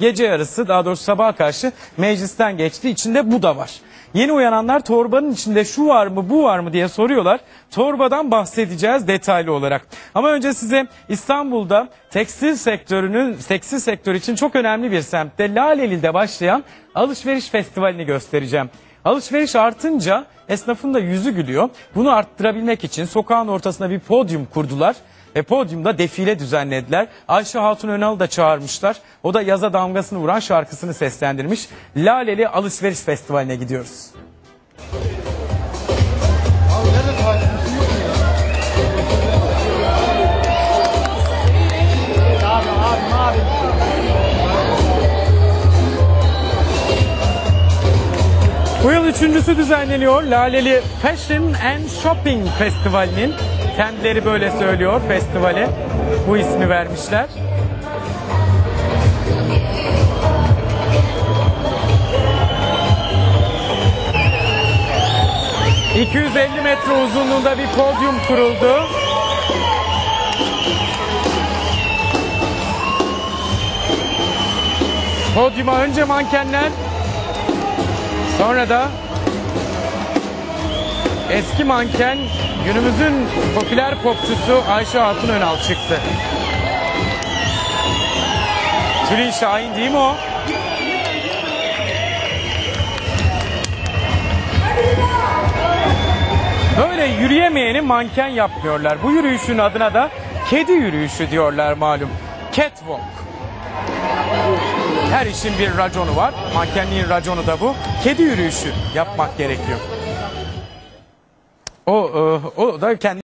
gece yarısı daha doğrusu sabaha karşı meclisten geçti. İçinde bu da var. Yeni uyananlar torbanın içinde şu var mı bu var mı diye soruyorlar. Torbadan bahsedeceğiz detaylı olarak. Ama önce size İstanbul'da tekstil sektörünün tekstil sektörü için çok önemli bir semtte Laleli'de başlayan alışveriş festivalini göstereceğim. Alışveriş artınca esnafın da yüzü gülüyor. Bunu arttırabilmek için sokağın ortasına bir podyum kurdular. Ve podyumda defile düzenlediler. Ayşe Hatun Önal'ı da çağırmışlar. O da yaza damgasını vuran şarkısını seslendirmiş. Laleli Alışveriş Festivali'ne gidiyoruz. Bu yıl üçüncüsü düzenleniyor. Laleli Fashion and Shopping Festivali'nin kendileri böyle söylüyor festivale. Bu ismi vermişler. ...250 metre uzunluğunda bir podyum kuruldu. Podyuma önce mankenler, Sonra da eski manken günümüzün popüler popçusu Ayşe Hatun Önal çıktı. Tülin Şahin değil mi o? Böyle yürüyemeyeni manken yapmıyorlar. Bu yürüyüşün adına da kedi yürüyüşü diyorlar malum. Catwalk. Her işin bir raconu var. Mankenliğin raconu da bu. Kedi yürüyüşü yapmak gerekiyor. O, e, o da kendi